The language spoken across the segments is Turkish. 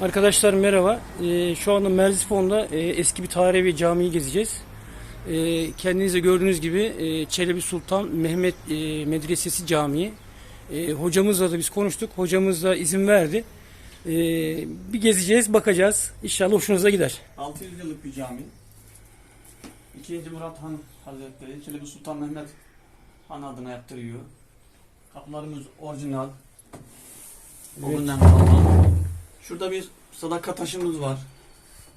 Arkadaşlar merhaba. Ee, şu anda Merzifon'da e, eski bir tarihi camiyi gezeceğiz. Ee, kendinize gördüğünüz gibi e, Çelebi Sultan Mehmet e, Medresesi Camii. E, hocamızla da biz konuştuk. Hocamız da izin verdi. E, bir gezeceğiz, bakacağız. İnşallah hoşunuza gider. 600 yıllık bir cami. 2. Murat Han Hazretleri Çelebi Sultan Mehmet Han adına yaptırıyor. Kapılarımız orijinal. O günden kalma. Şurada bir sadaka taşımız var.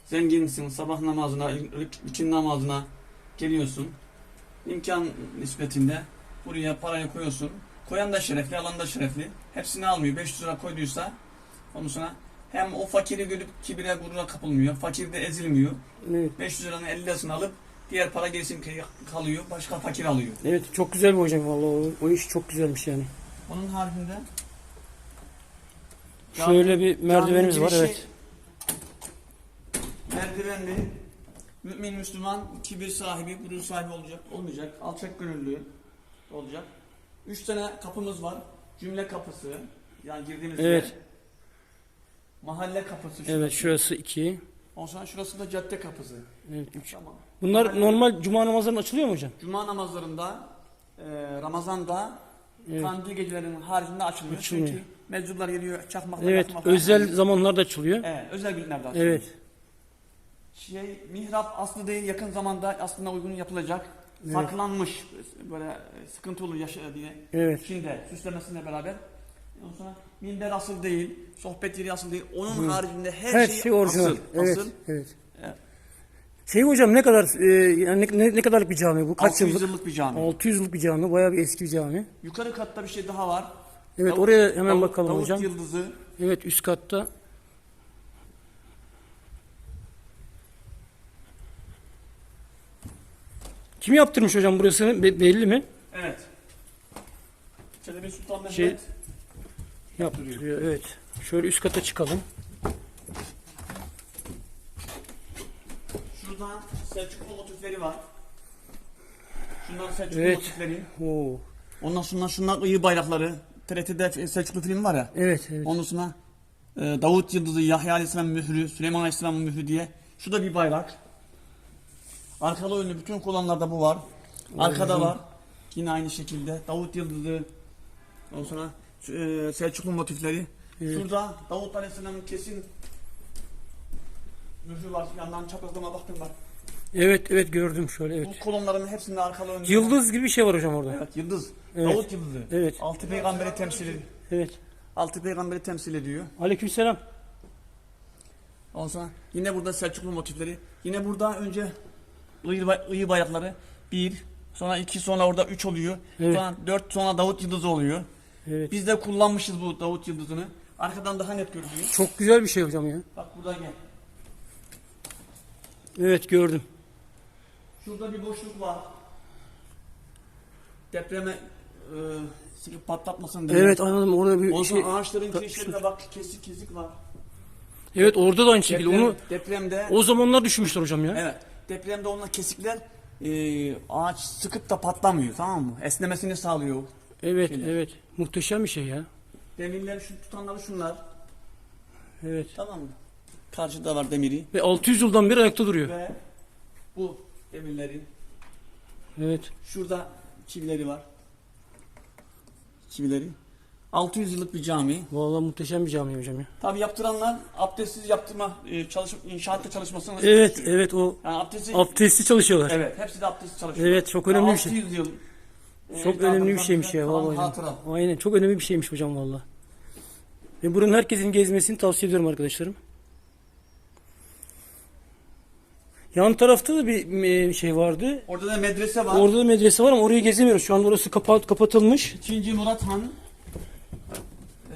Zenginsin, sabah namazına, için namazına geliyorsun. İmkan nispetinde buraya parayı koyuyorsun. Koyan da şerefli, alan da şerefli. Hepsini almıyor. 500 lira koyduysa ondan sonra hem o fakiri görüp kibire gurura kapılmıyor. Fakir de ezilmiyor. Evet. 500 liranın 50 lirasını alıp diğer para gerisini kalıyor. Başka fakir alıyor. Evet, çok güzel bir hocam vallahi. O, o iş çok güzelmiş yani. Onun haricinde Şöyle bir merdivenimiz caminin var, girişi evet. Merdivenli, mümin Müslüman, kibir sahibi, gurur sahibi olacak, olmayacak, alçak gönüllü olacak. Üç tane kapımız var. Cümle kapısı, yani girdiğimiz Evet. yer. Mahalle kapısı. şurası. Evet, şurası iki. Ondan sonra şurası da cadde kapısı. Evet, üç. Tamam. Bunlar normal cuma namazlarında açılıyor mu hocam? Cuma namazlarında, e, Ramazan'da, kandil gecelerinin haricinde açılmıyor. Açılmıyor. Çünkü meczuplar geliyor, çakmakla Evet, yakmak falan. özel zamanlarda açılıyor. Evet, özel günlerde açılıyor. Evet. Şey, mihrap aslı değil, yakın zamanda aslında uygun yapılacak. Saklanmış, böyle sıkıntılı yaşa diye. Evet. İçinde, süslemesiyle beraber. Ondan sonra minber asıl değil, sohbet yeri asıl değil. Onun haricinde her, Her şey, şey orijinal. asıl. evet, asıl. evet. Evet. Şey hocam ne kadar e, yani ne, ne, ne kadarlık bir cami bu? Kaç 600 yıllık? yıllık bir cami. 600 yıllık bir cami. Bayağı bir eski bir cami. Yukarı katta bir şey daha var. Evet Davut- oraya hemen Davut- bakalım Davut hocam. Yıldızı. Evet üst katta. Kim yaptırmış hocam burasını Be- belli mi? Evet. Çelebi Sultan Mehmet. Şey- Yaptırıyor. Evet. Şöyle üst kata çıkalım. Şurada Selçuklu motifleri var. Şunlar Selçuklu Evet. motifleri. Oo. Ondan sonra şunlar iyi bayrakları. TRT'de Selçuklu film var ya. Evet, evet. Ondan sonra e, Davut Yıldızı, Yahya Aleyhisselam mührü, Süleyman Aleyhisselam'ın mührü diye. Şu da bir bayrak. Arkalı önlü bütün kolonlarda bu var. Arkada var. Yine aynı şekilde Davut Yıldızı. Ondan sonra e, Selçuklu motifleri. Şurada Davut Aleyhisselam'ın kesin mührü var. Yandan çaprazlama baktım bak. Evet, evet gördüm şöyle evet. Bu kolonların hepsinde arkalı önlü. Yıldız gibi bir şey var hocam orada. Evet, yıldız. Evet. Davut yıldızı. Evet. Altı peygamberi temsil ediyor. Evet. Altı peygamberi temsil ediyor. Aleykümselam. Ondan sonra yine burada Selçuklu motifleri. Yine burada önce Iğ bayrakları. Bir, sonra iki, sonra orada üç oluyor. Evet. Sonra dört, sonra Davut yıldızı oluyor. Evet. Biz de kullanmışız bu Davut yıldızını. Arkadan daha net görünüyor. Çok güzel bir şey hocam ya. Bak buradan gel. Evet gördüm. Şurada bir boşluk var. Depreme e, patlatmasın diye. Evet anladım orada bir Ondan şey. ağaçların kirişlerinde bak kesik kesik var. Evet orada da aynı şekilde. Deprem- Onu depremde o zamanlar düşünmüşler hocam ya. Evet. Depremde onlar kesikler e, ağaç sıkıp da patlamıyor tamam mı? Esnemesini sağlıyor. Evet, Şeyler. evet. Muhteşem bir şey ya. Demirleri şu tutanları şunlar. Evet. Tamam mı? Karşıda var demiri. Ve 600 yıldan beri ayakta duruyor. Ve bu demirlerin Evet. şurada çivileri var. Çivileri. 600 yıllık bir cami. Vallahi muhteşem bir cami hocam ya. Tabi yaptıranlar abdestsiz yaptırma e, çalışıp inşaatta çalışmasını Evet, istiyor. evet o Yani abdestsiz abdestli çalışıyorlar. Evet, hepsi de abdestsiz çalışıyor. Evet, çok önemli bir şey. 600 yıl. e, Çok önemli bir şeymiş ya vallahi hocam. hatıra. Aynen çok önemli bir şeymiş hocam vallahi. Ve buranın herkesin gezmesini tavsiye ediyorum arkadaşlarım. Yan tarafta da bir e, şey vardı. Orada da medrese var. Orada da medrese var ama orayı gezemiyoruz. Şu an orası kapat kapatılmış. 2. Murat Han eee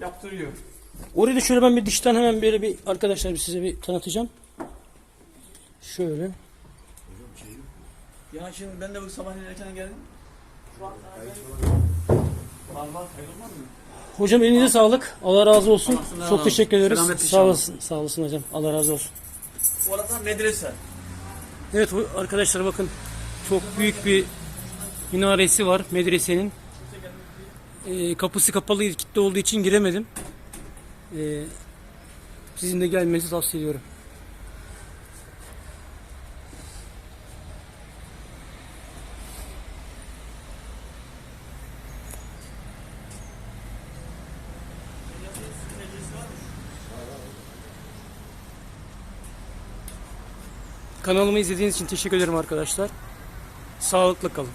yaptırıyor. Orayı da şöyle ben bir dıştan hemen böyle bir arkadaşlar bir size bir tanıtacağım. Şöyle. Ya şimdi ben de bu sabahleyin erken geldim. Şu an Var var hayır olmaz mı? Hocam elinize sağlık. Allah razı olsun. Anasını Çok teşekkür ederiz. Selamet Sağ inşallah. olasın. Sağ olasın hocam. Allah razı olsun. Bu arada medrese. Evet bu- arkadaşlar bakın çok büyük bir minaresi var medresenin. Ee, kapısı kapalı kilitli olduğu için giremedim. E, sizin de gelmenizi tavsiye ediyorum. Kanalımı izlediğiniz için teşekkür ederim arkadaşlar. Sağlıklı kalın.